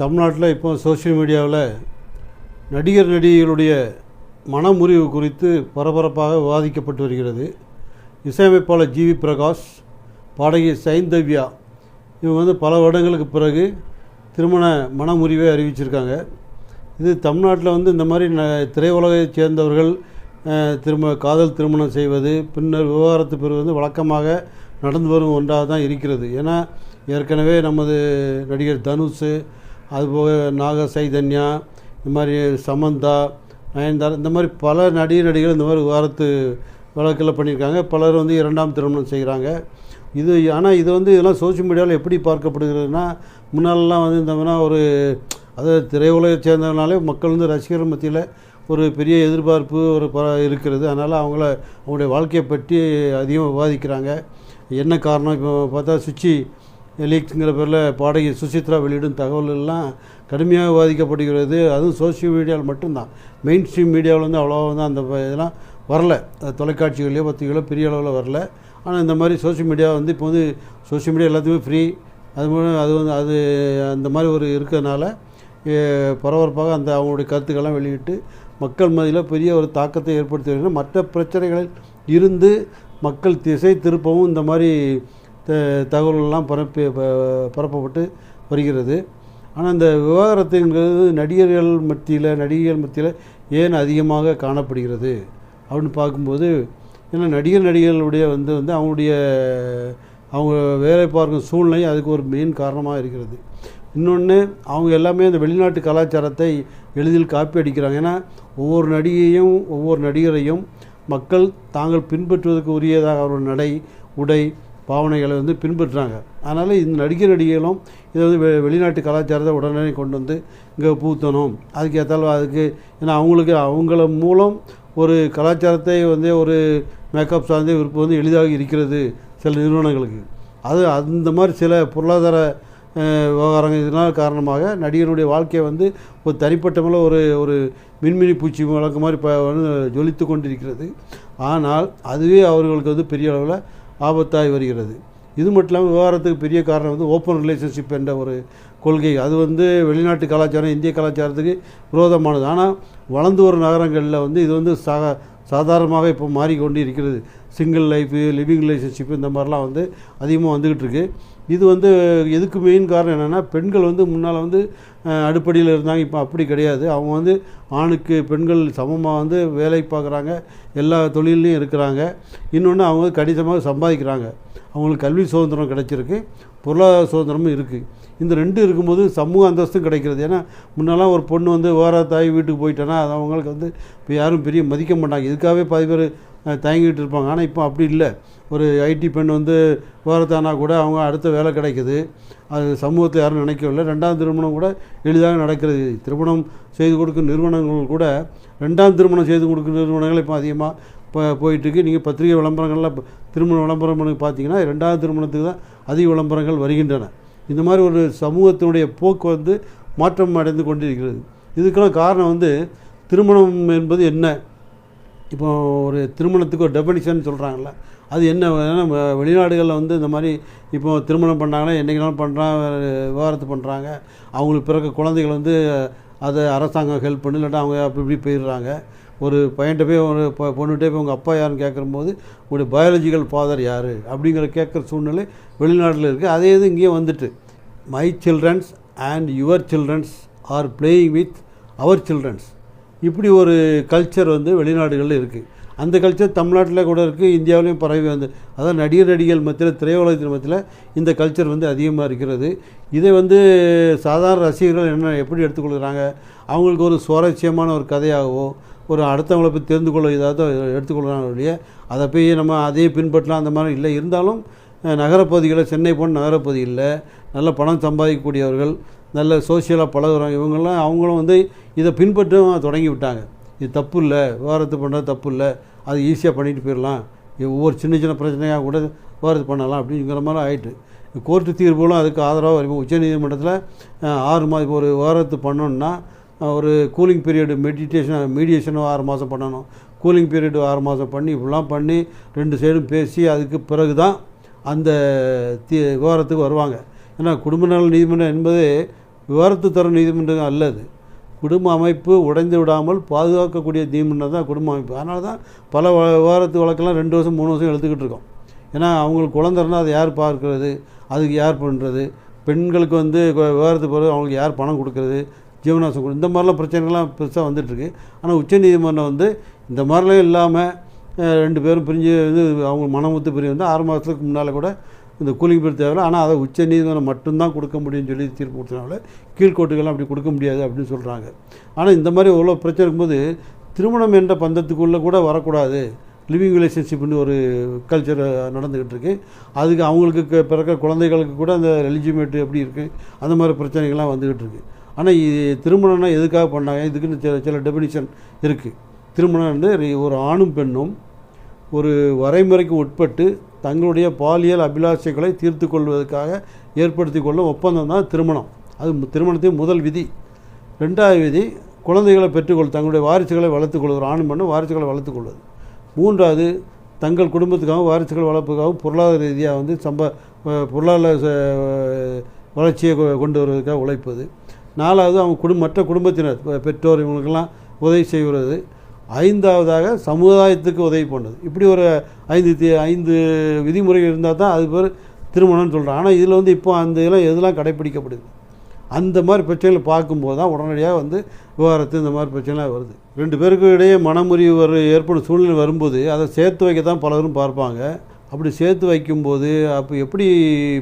தமிழ்நாட்டில் இப்போ சோஷியல் மீடியாவில் நடிகர் நடிகைகளுடைய மனமுறிவு குறித்து பரபரப்பாக விவாதிக்கப்பட்டு வருகிறது. இசையமைப்பாளர் ஜிவி பிரகாஷ் பாடகி சைந்தவ்யா இவங்க வந்து பல வருடங்களுக்கு பிறகு திருமண மனமுறிவை அறிவிச்சிருக்காங்க. இது தமிழ்நாட்டில் வந்து இந்த மாதிரி ந திரையுலகைச் சேர்ந்தவர்கள் திரும்ப காதல் திருமணம் செய்வது பின்னர் விவாகரத்து பெறுவது வந்து வழக்கமாக நடந்து வரும் ஒன்றாக தான் இருக்கிறது. ஏன்னா ஏற்கனவே நமது நடிகர் தனுஷ் அதுபோக நாக சைதன்யா இந்த மாதிரி சமந்தா நயன்தாரா இந்த மாதிரி பல நடிகர் நடிகர்கள் இந்த மாதிரி வாரத்து வழக்கில் பண்ணியிருக்காங்க. பலர் வந்து இரண்டாம் திருமணம் செய்கிறாங்க. இது ஆனால் இது வந்து இதெல்லாம் சோஷியல் மீடியாவில் எப்படி பார்க்கப்படுகிறதுனா முன்னாலெல்லாம் வந்து இருந்தோம்னா ஒரு அதாவது திரையுலகை சேர்ந்ததுனாலே மக்கள் வந்து ரசிகர் மத்தியில் ஒரு பெரிய எதிர்பார்ப்பு ஒரு ப இருக்கிறது. அதனால் அவங்கள அவங்களுடைய வாழ்க்கையை பற்றி அதிகமாக விவாதிக்கிறாங்க. என்ன காரணம்? இப்போ பார்த்தா சுச்சி லீக்ஸுங்கிற பேரில் பாடகி சுசித்ரா வெளியிடும் தகவல் எல்லாம் கடுமையாக பாதிக்கப்படுகிறது. அதுவும் சோஷியல் மீடியாவில் மட்டும்தான். மெயின் ஸ்ட்ரீம் மீடியாவில் வந்து அவ்வளோவா வந்து அந்த இதெல்லாம் வரல. அது தொலைக்காட்சிகளையோ பத்திரிகைகளோ பெரிய அளவில் வரல. ஆனால் இந்த மாதிரி சோஷியல் மீடியா வந்து இப்போ வந்து சோஷியல் மீடியா எல்லாத்துக்குமே ஃப்ரீ அது மூலம் அது வந்து அது அந்த மாதிரி ஒரு இருக்கிறதுனால பரபரப்பாக அந்த அவங்களுடைய கருத்துக்கள்லாம் வெளியிட்டு மக்கள் மதியில் பெரிய ஒரு தாக்கத்தை ஏற்படுத்தி வருகின்றன மற்ற பிரச்சனைகளில் இருந்து மக்கள் திசை திருப்பவும் இந்த மாதிரி தகவல்கள்லாம் பரப்பி ப- பரப்பப்பட்டு வருகிறது. ஆனால் இந்த விவாகரத்துங்கிறது நடிகர்கள் மத்தியில் நடிகைகள் மத்தியில் ஏன் அதிகமாக காணப்படுகிறது? அப்படின்னு பார்க்கும்போது ஏன்னா நடிகர் நடிகர்களுடைய வந்து வந்து அவங்களுடைய அவங்க வேலை பார்க்கும் சூழ்நிலை அதுக்கு ஒரு மெயின் காரணமாக இருக்கிறது. இன்னொன்று அவங்க எல்லாமே இந்த வெளிநாட்டு கலாச்சாரத்தை எளிதில் காப்பி அடிக்கிறாங்க. ஏன்னா ஒவ்வொரு நடிகையும் ஒவ்வொரு நடிகரையும் மக்கள் தாங்கள் பின்பற்றுவதற்கு உரியதாக அவரோட நடை உடை பாவனைகளை வந்து பின்பற்றுறாங்க. அதனால் இந்த நடிகர் நடிகைகளும் இதை வந்து வெ வெளிநாட்டு கலாச்சாரத்தை உடனே கொண்டு வந்து இங்கே பூத்தணும். அதுக்கு ஏற்றாலும் அதுக்கு ஏன்னா அவங்களுக்கு அவங்கள மூலம் ஒரு கலாச்சாரத்தை வந்து ஒரு மேக்கப் சார்ந்த விருப்பம் வந்து எளிதாக இருக்கிறது சில நிறுவனங்களுக்கு. அது அந்த மாதிரி சில பொருளாதார விவகாரங்கள் இதனால் காரணமாக நடிகருடைய வாழ்க்கையை வந்து ஒரு தனிப்பட்ட ஒரு ஒரு மின்மினி பூச்சி வழக்கு மாதிரி ப வந்து ஜொலித்து கொண்டிருக்கிறது. ஆனால் அதுவே அவர்களுக்கு வந்து பெரிய அளவில் ஆபத்தாகி வருகிறது. இது மட்டும் இல்லாமல் விவகாரத்துக்கு பெரிய காரணம் வந்து ஓப்பன் ரிலேஷன்ஷிப் என்ற ஒரு கொள்கை. அது வந்து வெளிநாட்டு கலாச்சாரம் இந்திய கலாச்சாரத்துக்கு விரோதமானது. ஆனால் வளர்ந்து வரும் நகரங்களில் வந்து இது வந்து சா சாதாரணமாக இப்போ மாறிக்கொண்டு இருக்கிறது. சிங்கிள் லைஃபு லிவிங் ரிலேஷன்ஷிப் இந்த மாதிரிலாம் வந்து அதிகமாக வந்துக்கிட்டு இருக்குது இது வந்து எதுக்கு மெயின் காரணம் என்னென்னா பெண்கள் வந்து முன்னால் வந்து அடுப்படியில் இருந்தாங்க. இப்போ அப்படி கிடையாது. அவங்க வந்து ஆணுக்கு பெண்கள் சமமாக வந்து வேலை பார்க்குறாங்க. எல்லா தொழிலையும் இருக்கிறாங்க. இன்னொன்று அவங்க வந்து சம்பாதிக்கிறாங்க. அவங்களுக்கு கல்வி சுதந்திரம் கிடைச்சிருக்கு. பொருளாதார சுதந்திரமும் இருக்குது இந்த ரெண்டு இருக்கும்போது சமூக அந்தஸ்தும் கிடைக்கிறது. ஏன்னா முன்னெல்லாம் ஒரு பொண்ணு வந்து வேற தாய் வீட்டுக்கு போயிட்டேன்னா அது அவங்களுக்கு வந்து இப்போ யாரும் பெரிய மதிக்க மாட்டாங்க. இதுக்காகவே பாதி பேர் தயங்கிட்டு இருப்பாங்க. ஆனால் இப்போ அப்படி இல்லை. ஒரு ஐடி பெண் வந்து வேறத்தானா கூட அவங்க அடுத்த வேலை கிடைக்குது. அது சமூகத்தை யாரும் நினைக்கவில்லை ரெண்டாம் திருமணம் கூட எளிதாக நடக்கிறது. திருமணம் செய்து கொடுக்கும் நிறுவனங்கள் கூட ரெண்டாம் திருமணம் செய்து கொடுக்கும் நிறுவனங்கள் இப்போ அதிகமாக இப்போ போயிட்டுருக்கு. நீங்கள் பத்திரிகை விளம்பரங்கள்லாம் திருமண விளம்பரம் பண்ணி பார்த்தீங்கன்னா ரெண்டாவது திருமணத்துக்கு தான் அதிக விளம்பரங்கள் வருகின்றன. இந்த மாதிரி ஒரு சமூகத்தினுடைய போக்கு வந்து மாற்றம் அடைந்து கொண்டிருக்கிறது. இதுக்கெல்லாம் காரணம் வந்து திருமணம் என்பது என்ன? இப்போ ஒரு திருமணத்துக்கு ஒரு டெபனிஷன் சொல்கிறாங்கல்ல அது என்ன வெளிநாடுகளில் வந்து இந்த மாதிரி இப்போ திருமணம் பண்ணாங்கன்னா என்றைக்குனாலும் பண்ணுறாங்க விவாகரத்து பண்ணுறாங்க அவங்களுக்கு பிறக்க குழந்தைகள் வந்து அதை அரசாங்கம் ஹெல்ப் பண்ணு இல்லாட்டா அவங்க அப்படி இப்படி போயிடுறாங்க. ஒரு பையன்கிட்ட போய் ஒரு பொண்ணுகிட்டே போய் உங்கள் அப்பா யாருன்னு கேட்கும்போது உங்களுடைய பயாலஜிக்கல் ஃபாதர் யார்? அப்படிங்கிற கேட்குற சூழ்நிலை வெளிநாட்டில் இருக்குது அதே இது இங்கேயும் வந்துட்டு. My childrens and your childrens are playing with our childrens இப்படி ஒரு கல்ச்சர் வந்து வெளிநாடுகளில் இருக்குது அந்த கல்ச்சர் தமிழ்நாட்டில் கூட இருக்குது இந்தியாவிலையும் பரவி வந்து அதாவது நடிகர் நடிகள் மத்தியில் திரையுலகத்தின் மத்தியில் இந்த கல்ச்சர் வந்து அதிகமாக இருக்கிறது. இதை வந்து சாதாரண ரசிகர்கள் என்ன எப்படி எடுத்துக்கொள்கிறாங்க? அவங்களுக்கு ஒரு சுவாரஸ்யமான ஒரு கதையாகவோ ஒரு அடுத்தவங்களை பற்றி தெரிந்து கொள்ள ஏதாவது எடுத்துக்கொள்கிறாங்க ஒழிய அதை போய் நம்ம அதையே பின்பற்றலாம் அந்த மாதிரி இல்லை. இருந்தாலும் நகரப்பகுதிகளில் சென்னை போன்ற நகரப்பகுதிகளில் நல்ல பணம் சம்பாதிக்கக்கூடியவர்கள் நல்ல சோஷியலாக பழகுறாங்க இவங்கெல்லாம் அவங்களும் வந்து இதை பின்பற்ற தொடங்கி விட்டாங்க இது தப்பு இல்லை விவகாரத்து பண்ணுறது தப்பு இல்லை அது ஈஸியாக பண்ணிட்டு போயிடலாம். ஒவ்வொரு சின்ன சின்ன பிரச்சனையாக கூட விவகாரத்து பண்ணலாம் அப்படிங்கிற மாதிரி ஆகிட்டு கோர்ட்டு தீர்ப்புகளும் அதுக்கு ஆதரவாக வரும் உச்சநீதிமன்றத்தில் ஆறு மாதம் இப்போ ஒரு விவகாரத்து பண்ணோன்னா ஒரு கூலிங் பீரியடு மெடிடேஷன் மீடியேஷனும் ஆறு மாதம் பண்ணணும். கூலிங் பீரியடு ஆறு மாதம் பண்ணி இப்படிலாம் பண்ணி ரெண்டு சைடும் பேசி அதுக்கு பிறகு தான் அந்த தீ விவகாரத்துக்கு வருவாங்க. ஏன்னா குடும்ப நல நீதிமன்றம் என்பது விவரத்து தரும் நீதிமன்றம் அல்லது குடும்ப அமைப்பு உடைந்து விடாமல் பாதுகாக்கக்கூடிய நீதிமன்றம் தான் குடும்ப அமைப்பு. அதனால தான் பல வ- வழக்கெல்லாம் ரெண்டு வருஷம் மூணு வருஷம் எடுத்துக்கிட்டு இருக்கோம். ஏன்னா அவங்களுக்கு குழந்தை அதை யார் பார்க்கறது? அதுக்கு யார் பண்ணுறது பெண்களுக்கு வந்து விவரத்து பிறகு அவங்களுக்கு யார் பணம் கொடுக்கறது? ஜீவனாசம் கொடு இந்த மாதிரிலாம் பிரச்சனைகள்லாம் பெருசாக வந்துட்டுருக்கு ஆனால் உச்சநீதிமன்றம் வந்து இந்த மாதிரிலாம் இல்லாமல் ரெண்டு பேரும் பிரிஞ்சு இது அவங்க மனம் ஒத்து பிரிஞ்சு வந்து ஆறு மாதத்துக்கு முன்னால் கூட இந்த கூலிங் பில் தேவையில்ல. ஆனால் அதை உச்ச நீதிமன்றம் மட்டும்தான் கொடுக்க முடியும்னு சொல்லி தீர்ப்பு கொடுத்தனால கீழ்கோட்டுகள்லாம் அப்படி கொடுக்க முடியாது அப்படின்னு சொல்கிறாங்க ஆனால் இந்த மாதிரி எவ்வளோ பிரச்சனை இருக்கும்போது திருமணம் என்ற பந்தத்துக்குள்ளே கூட வரக்கூடாது. லிவிங் ரிலேஷன்ஷிப்னு ஒரு கல்ச்சர் நடந்துக்கிட்டு இருக்கு. அதுக்கு அவங்களுக்கு பிறக்க குழந்தைகளுக்கு கூட அந்த ரெலிஜிமேட்டு எப்படி இருக்குது அந்த மாதிரி பிரச்சனைகள்லாம் வந்துக்கிட்டு இருக்கு. ஆனால் இது திருமணம்னா எதுக்காக பண்ணாங்க? இதுக்குன்னு சில சில டெபினிஷன் இருக்குது திருமணம் வந்து ஒரு ஆணும் பெண்ணும் ஒரு வரைமுறைக்கு உட்பட்டு தங்களுடைய பாலியல் அபிலாஷைகளை தீர்த்து கொள்வதற்காக ஏற்படுத்தி கொள்ளும் ஒப்பந்தம் தான் திருமணம். அது திருமணத்தின் முதல் விதி. ரெண்டாவது விதி குழந்தைகளை பெற்றுக்கொள் தங்களுடைய வாரிசுகளை வளர்த்துக்கொள்வது ஆணும் பெண்ணும் வாரிசுகளை வளர்த்துக்கொள்வது மூன்றாவது தங்கள் குடும்பத்துக்காகவும் வாரிசுகள் வளர்ப்புக்காகவும் பொருளாதார ரீதியாக வந்து சம்ப பொருளாதார ச- வளர்ச்சியை கொ- கொண்டு வருவதற்காக உழைப்பது. நாலாவது அவங்க குடும்ப மற்ற குடும்பத்தினர் பெற்றோர் இவங்களுக்கெல்லாம் உதவி செய்வது ஐந்தாவதாக சமுதாயத்துக்கு உதவி பண்ணுது. இப்படி ஒரு ஐந்து ஐந்து விதிமுறைகள் இருந்தால் தான் அது பேர் திருமணம்னு சொல்கிறாங்க ஆனால் இதில் வந்து இப்போ அந்த இதெல்லாம் எதெல்லாம் கடைப்பிடிக்கப்படுது? அந்த மாதிரி பிரச்சனைகளை பார்க்கும்போது தான் உடனடியாக வந்து விவகாரத்து இந்த மாதிரி பிரச்சனைலாம் வருது. ரெண்டு பேருக்கு இடையே மனமுறிவு வர ஏற்படும் சூழ்நிலை வரும்போது அதை சேர்த்து வைக்க தான் பலரும் பார்ப்பாங்க. அப்படி சேர்த்து வைக்கும்போது அப்போ எப்படி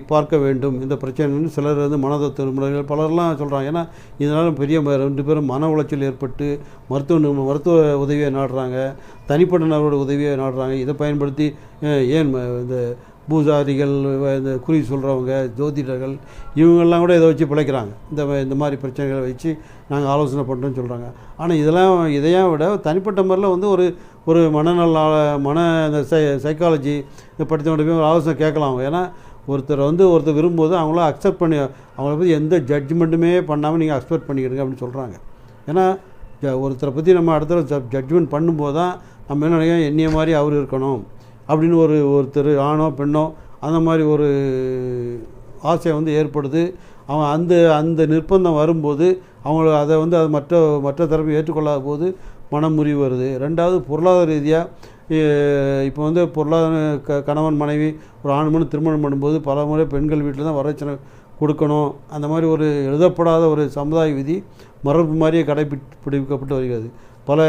பார்க்க வேண்டும்? இந்த பிரச்சனைன்னு சிலர் வந்து மனதத்துவ நிபுணர்கள் பலர்லாம் சொல்கிறாங்க ஏன்னா இதனால் பெரிய ரெண்டு பேரும் மன உளைச்சல் ஏற்பட்டு மருத்துவ மருத்துவ உதவியை நாடுறாங்க. தனிப்பட்ட நபரோட உதவியை நாடுறாங்க. இதை பயன்படுத்தி ஏன் இந்த பூஜாரிகள் வ- இந்த குறி சொல்கிறவங்க ஜோதிடர்கள் இவங்கெல்லாம் கூட இதை வச்சு பிழைக்கிறாங்க. இந்த இந்த மாதிரி பிரச்சனைகளை வச்சு நாங்கள் ஆலோசனை பண்ணுறோன்னு சொல்கிறாங்க ஆனால் இதெல்லாம் இதையும் விட தனிப்பட்ட முறையில் வந்து ஒரு ஒரு மனநல மன இந்த சை சைக்காலஜி இந்த படித்தவங்க போய் ஒரு ஆலோசனை கேட்கலாம். அவங்க ஏன்னா ஒருத்தர் வந்து ஒருத்தர் விரும்பும்போது அவங்கள அக்செப்ட் பண்ணி அவங்கள பற்றி எந்த ஜட்ஜ்மெண்ட்டுமே பண்ணாமல் நீங்கள் அக்செப்ட் பண்ணிக்கிடுங்க அப்படின்னு சொல்கிறாங்க ஏன்னா ஜ- ஒருத்தரை பற்றி நம்ம அடுத்த ஜட்ஜ்மெண்ட் பண்ணும்போது தான் நம்ம என்ன நினைக்கிறோம்? என்னைய மாதிரி அவர் இருக்கணும் அப்படின்னு ஒரு ஒருத்தர் ஆணோ பெண்ணோ அந்த மாதிரி ஒரு ஆசை வந்து ஏற்படுது. அவன் அந்த அந்த நிர்பந்தம் வரும்போது அவங்கள அதை வந்து அது மற்ற மற்ற தரப்பு ஏற்றுக்கொள்ளாத போது மனமுறிவு வருது. ரெண்டாவது பொருளாதார ரீதியாக இப்போ வந்து பொருளாதார க கணவன் மனைவி ஒரு ஆண் மணி திருமணம் பண்ணும்போது பல முறை பெண்கள் வீட்டில் தான் வரதட்சணை கொடுக்கணும். அந்த மாதிரி ஒரு எழுதப்படாத ஒரு சமுதாய விதி மரபு மாதிரியே கடைபிடிக்கப்பட்டு வருகிறது. பல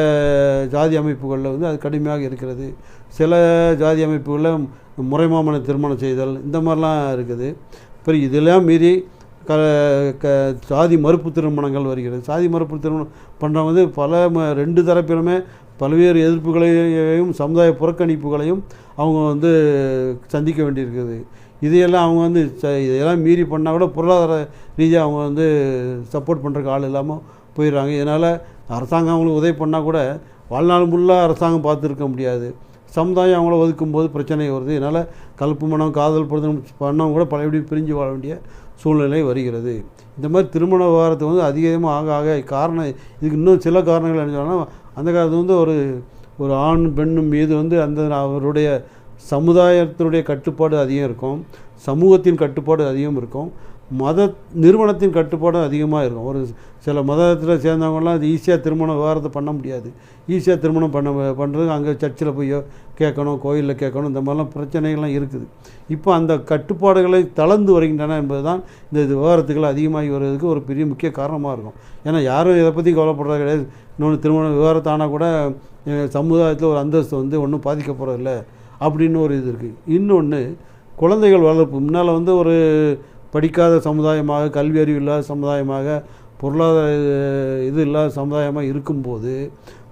ஜாதி அமைப்புகளில் வந்து அது கடுமையாக இருக்கிறது. சில ஜாதி அமைப்புகளில் முறைமாமனை திருமணம் செய்தல் இந்த மாதிரிலாம் இருக்குது. அப்புறம் இதெல்லாம் மீறி க க சாதி மறுப்பு திருமணங்கள் வருகிறது. சாதி மறுப்பு திருமணம் பண்ணுறவங்க வந்து பல ம- ரெண்டு தரப்பிலுமே பல்வேறு எதிர்ப்புகளையும் சமுதாய புறக்கணிப்புகளையும் அவங்க வந்து சந்திக்க வேண்டியிருக்குது. இதையெல்லாம் அவங்க வந்து ச- இதையெல்லாம் மீறி பண்ணால் கூட பொருளாதார ரீதியாக அவங்க வந்து சப்போர்ட் பண்ணுறதுக்கு ஆள் இல்லாமல் போயிடுறாங்க. இதனால் அரசாங்கம் அவங்களுக்கு உதவி பண்ணால் கூட வாழ்நாள் முல்லாக அரசாங்கம் பார்த்துருக்க முடியாது. சமுதாயம் அவங்கள ஒதுக்கும்போது பிரச்சனை வருது. இதனால் கலப்பு மனம் காதல் பொருத்தம் பண்ணவங்க கூட பழையபடி பிரிஞ்சு வாழ வேண்டிய சூழ்நிலை வருகிறது. இந்த மாதிரி திருமண விவகாரத்தை வந்து அதிகமாக ஆக ஆக காரணம் இதுக்கு இன்னும் சில காரணங்கள் என்னன்னா அந்த காலத்து வந்து ஒரு ஒரு ஆண் பெண்ணும் மீது வந்து அந்த அவருடைய சமுதாயத்தினுடைய கட்டுப்பாடு அதிகம் இருக்கும். சமூகத்தின் கட்டுப்பாடு அதிகம் இருக்கும். மத நிறுவனத்தின் கட்டுப்பாடு அதிகமாக இருக்கும். ஒரு சில மதத்தில் சேர்ந்தவங்கலாம் அது ஈஸியாக திருமணம் விவகாரத்தை பண்ண முடியாது. ஈஸியாக திருமணம் பண்ண பண்ணுறது அங்கே சர்ச்சில் போய் கேட்கணும் கோயிலில் கேட்கணும் இந்த மாதிரிலாம் பிரச்சனைகள்லாம் இருக்குது. இப்போ அந்த கட்டுப்பாடுகளை தளர்ந்து வருகின்றன என்பது தான் இந்த இது அதிகமாகி வருவதற்கு ஒரு பெரிய முக்கிய காரணமாக இருக்கும். ஏன்னா யாரும் இதை பற்றி கவலைப்படுறது கிடையாது. இன்னொன்று திருமண விவகாரத்தானால் கூட சமுதாயத்தில் ஒரு அந்தஸ்து வந்து ஒன்றும் பாதிக்கப்படுறதில்ல அப்படின்னு ஒரு இது இருக்குது இன்னொன்று குழந்தைகள் வளர்ப்பு. முன்னால் வந்து ஒரு படிக்காத சமுதாயமாக கல்வி அறிவு இல்லாத சமுதாயமாக பொருளாதார இது இல்லாத சமுதாயமாக இருக்கும்போது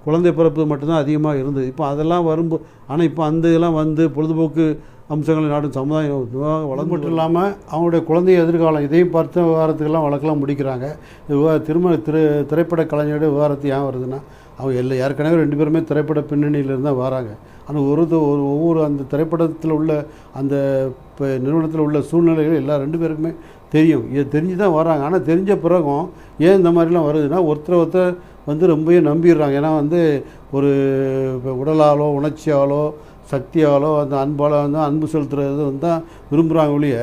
குழந்தை பிறப்பு மட்டும்தான் அதிகமாக இருந்தது. இப்போ அதெல்லாம் வரும்போது ஆனால் இப்போ அந்த இதெல்லாம் வந்து பொழுதுபோக்கு அம்சங்களை நாடும் சமுதாயம் வளர்ந்து மட்டும் இல்லாமல் அவங்களுடைய குழந்தை எதிர்காலம் இதையும் பார்த்து விவகாரத்துக்கெல்லாம் வழக்கெல்லாம் முடிக்கிறாங்க. இது விவா திருமண திரு திரைப்பட கலைஞருடைய விவகாரத்து ஏன் வருதுன்னா அவங்க எல்லாம் ஏற்கனவே ரெண்டு பேருமே திரைப்பட பின்னணியிலேருந்து தான் வராங்க. அந்த ஒரு ஒரு ஒவ்வொரு அந்த திரைப்படத்தில் உள்ள அந்த இப்போ நிறுவனத்தில் உள்ள சூழ்நிலைகள் எல்லா ரெண்டு பேருக்குமே தெரியும். இது தெரிஞ்சு தான் வராங்க. ஆனால் தெரிஞ்ச பிறகும் ஏன் இந்த மாதிரிலாம் வருதுன்னா ஒருத்தரை ஒருத்தர் வந்து ரொம்பவே நம்பிடுறாங்க. ஏன்னா வந்து ஒரு இப்போ உடலாலோ உணர்ச்சியாலோ சக்தியாலோ அந்த அன்பாலோ வந்து அன்பு செலுத்துறது வந்து தான் விரும்புகிறாங்க ஒழிய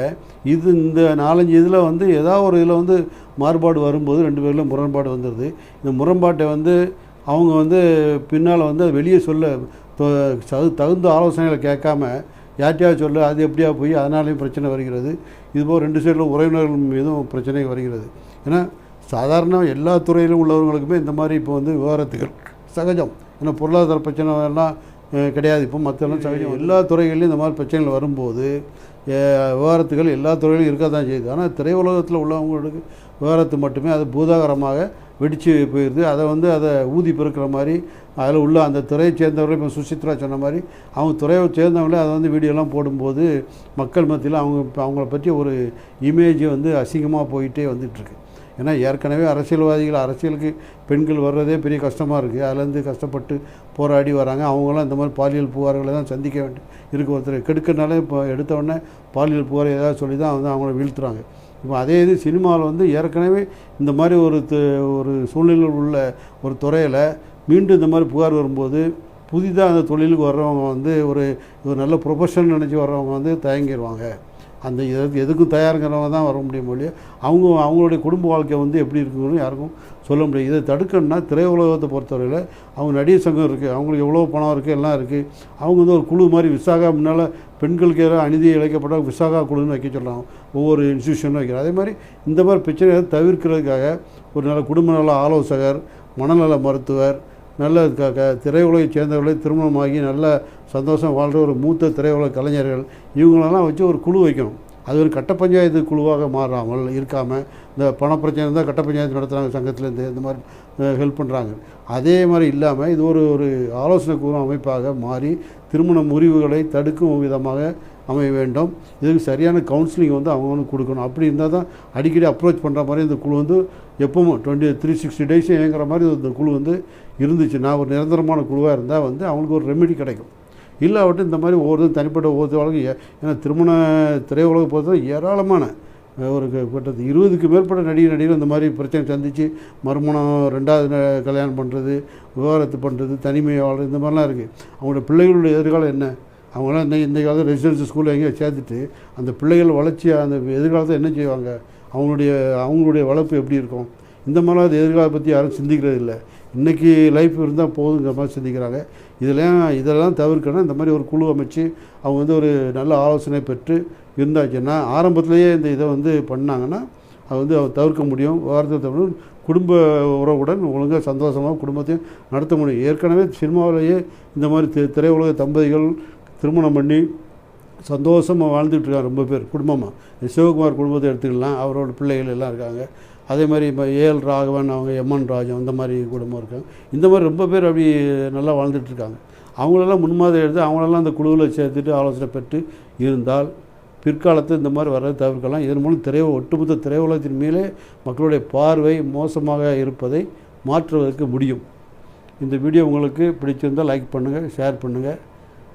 இது இந்த நாலஞ்சு இதில் வந்து ஏதாவது ஒரு இதில் வந்து மாறுபாடு வரும்போது ரெண்டு பேரில் முரண்பாடு வந்துடுது. இந்த முரண்பாட்டை வந்து அவங்க வந்து பின்னால் வந்து அதை வெளியே சொல்ல தகுந்த ஆலோசனைகளை கேட்காம யார்ட்டையாவது சொல்ல அது எப்படியா போய் அதனாலேயும் பிரச்சனை வருகிறது. இதுபோல் ரெண்டு சைடில் உறவினர்கள் மீதும் பிரச்சனை வருகிறது. ஏன்னா சாதாரண எல்லா துறையிலும் உள்ளவங்களுக்குமே இந்த மாதிரி இப்போ வந்து விவகாரத்துகள் சகஜம். ஏன்னா பொருளாதார பிரச்சனை எல்லாம் கிடையாது. இப்போ மற்றெல்லாம் சகஜம். எல்லா துறைகள்லையும் இந்த மாதிரி பிரச்சனைகள் வரும்போது விவகாரத்துகள் எல்லா துறையிலும் இருக்க தான் செய்யுது. ஆனால் திரையுலகத்தில் உள்ளவங்களுக்கு விவகாரத்து மட்டுமே அது பூதாகரமாக வெடித்து போயிடுது அதை வந்து அதை ஊதி பெருக்கிற மாதிரி அதில் உள்ள அந்த துறையை சேர்ந்தவர்கள் இப்போ சுசித்ரா சொன்ன மாதிரி அவங்க துறையை சேர்ந்தவங்களே அதை வந்து வீடியோலாம் போடும்போது மக்கள் மத்தியில் அவங்க அவங்கள பற்றி ஒரு இமேஜ் வந்து அசிங்கமாக போயிட்டே வந்துட்டுருக்கு. ஏன்னா ஏற்கனவே அரசியல்வாதிகள் அரசியலுக்கு பெண்கள் வர்றதே பெரிய கஷ்டமாக இருக்குது அதுலேருந்து கஷ்டப்பட்டு போராடி வராங்க. அவங்களாம் இந்த மாதிரி பாலியல் புகார்களை தான் சந்திக்க வேண்டி இருக்க. ஒருத்தர் கெடுக்கனாலே இப்போ எடுத்த உடனே பாலியல் புகார் ஏதாவது சொல்லி தான் வந்து அவங்கள வீழ்த்துறாங்க. இப்போ அதே இது சினிமாவில் வந்து ஏற்கனவே இந்த மாதிரி ஒரு ஒரு சூழ்நிலையில் உள்ள ஒரு துறையில் மீண்டும் இந்த மாதிரி புகார் வரும்போது புதிதாக அந்த தொழிலுக்கு வர்றவங்க வந்து ஒரு ஒரு நல்ல ப்ரொஃபஷன் நினச்சி வர்றவங்க வந்து தயங்கிடுவாங்க அந்த எதுக்கு எதுக்கும் தயாருங்கிறவங்க தான் வர முடியும் ஒழிய அவங்க அவங்களுடைய குடும்ப வாழ்க்கை வந்து எப்படி இருக்குன்னு யாருக்கும் சொல்ல முடியாது. இதை தடுக்கணும்னா திரையுலகத்தை பொறுத்தவரையில் அவங்க நடிகர் சங்கம் இருக்குது அவங்களுக்கு எவ்வளோ பணம் இருக்குது எல்லாம் இருக்குது அவங்க வந்து ஒரு குழு மாதிரி விசாகா முன்னால் பெண்களுக்கு ஏதாவது அநீதி இழைக்கப்பட்ட விசாகா குழுன்னு வைக்க சொல்கிறாங்க ஒவ்வொரு இன்ஸ்டியூஷனும் வைக்கிறாங்க. அதே மாதிரி இந்த மாதிரி பிரச்சனையை தவிர்க்கிறதுக்காக ஒரு நல்ல குடும்ப நல ஆலோசகர் மனநல மருத்துவர் நல்ல க க திரையுலகை சேர்ந்தவர்களை திருமணமாகி நல்ல சந்தோஷம் வாழ்கிற ஒரு மூத்த திரையுலக கலைஞர்கள் இவங்களெல்லாம் வச்சு ஒரு குழு வைக்கணும். அது ஒரு கட்ட பஞ்சாயத்து குழுவாக மாறாமல் இருக்காமல் இந்த பணப்பிரச்சனை இருந்தால் கட்ட பஞ்சாயத்து நடத்துகிறாங்க சங்கத்திலேருந்து இந்த மாதிரி ஹெல்ப் பண்ணுறாங்க அதே மாதிரி இல்லாமல் இது ஒரு ஒரு ஆலோசனை கூறும் அமைப்பாக மாறி திருமண முறிவுகளை தடுக்கும் விதமாக அமைய வேண்டும். இதுக்கு சரியான கவுன்சிலிங் வந்து அவங்க வந்து கொடுக்கணும். அப்படி இருந்தால் தான் அடிக்கடி அப்ரோச் பண்ணுற மாதிரி இந்த குழு வந்து எப்பவும் டுவெண்ட்டி த்ரீ சிக்ஸ்டி டேஸும் இயங்குற மாதிரி இந்த குழு வந்து இருந்துச்சு. நான் ஒரு நிரந்தரமான குழுவாக இருந்தால் வந்து அவங்களுக்கு ஒரு ரெமெடி கிடைக்கும். இல்லாவிட்டு இந்த மாதிரி ஒவ்வொரு தனிப்பட்ட ஒவ்வொருத்தவர்களுக்கும் ஏன்னா திருமண திரையுலக பொறுத்தவரை ஏராளமான ஒரு கிட்டத்தட்ட இருபதுக்கு மேற்பட்ட நடிகர் நடிகர் இந்த மாதிரி பிரச்சனை சந்தித்து மறுமணம் ரெண்டாவது கல்யாணம் பண்ணுறது விவாகரத்து பண்ணுறது தனிமையாளர் இந்த மாதிரிலாம் இருக்குது அவங்களோட பிள்ளைகளுடைய எதிர்காலம் என்ன? அவங்களாம் இந்த இந்த காலத்தில் ரெசிடென்சி ஸ்கூலில் எங்கேயோ சேர்த்துட்டு அந்த பிள்ளைகள் வளர்ச்சி அந்த எதிர்காலத்தை என்ன செய்வாங்க? அவங்களுடைய அவங்களுடைய வளர்ப்பு எப்படி இருக்கும்? இந்த மாதிரிலாம் அது எதிர்காலத்தை பற்றி யாரும் சிந்திக்கிறது இல்லை. இன்றைக்கி லைஃப் இருந்தால் போதுங்கிற மாதிரி சிந்திக்கிறாங்க. இதெல்லாம் இதெல்லாம் தவிர்க்கணும். இந்த மாதிரி ஒரு குழு அமைச்சு அவங்க வந்து ஒரு நல்ல ஆலோசனை பெற்று இருந்தாச்சுன்னா ஆரம்பத்துலேயே இந்த இதை வந்து பண்ணாங்கன்னா அது வந்து அவர் தவிர்க்க முடியும். வாரத்தை தவிர குடும்ப உறவுடன் ஒழுங்காக சந்தோஷமாக குடும்பத்தையும் நடத்த முடியும். ஏற்கனவே சினிமாவிலேயே இந்த மாதிரி திரையுலக தம்பதிகள் திருமணம் பண்ணி சந்தோஷமாக வாழ்ந்துட்டுருக்காங்க ரொம்ப பேர் குடும்பமாக சிவகுமார் குடும்பத்தை எடுத்துக்கலாம் அவரோட பிள்ளைகள் எல்லாம் இருக்காங்க. அதே மாதிரி இப்போ ஏஎல் ராகவன் அவங்க எம்என் ராஜன் அந்த மாதிரி குடும்பம் இருக்காங்க. இந்த மாதிரி ரொம்ப பேர் அப்படி நல்லா வாழ்ந்துட்டுருக்காங்க அவங்களெல்லாம் முன்மாதிரி எடுத்து அவங்களெல்லாம் அந்த குழுவில் சேர்த்துட்டு ஆலோசனை பெற்று இருந்தால் பிற்காலத்தில் இந்த மாதிரி வர்றதை தவிர்க்கலாம். இதன் மூலம் திரை ஒட்டுமொத்த திரையுலகத்தின் மேலே மக்களுடைய பார்வை மோசமாக இருப்பதை மாற்றுவதற்கு முடியும். இந்த வீடியோ உங்களுக்கு பிடிச்சிருந்தால் லைக் பண்ணுங்கள் ஷேர் பண்ணுங்கள்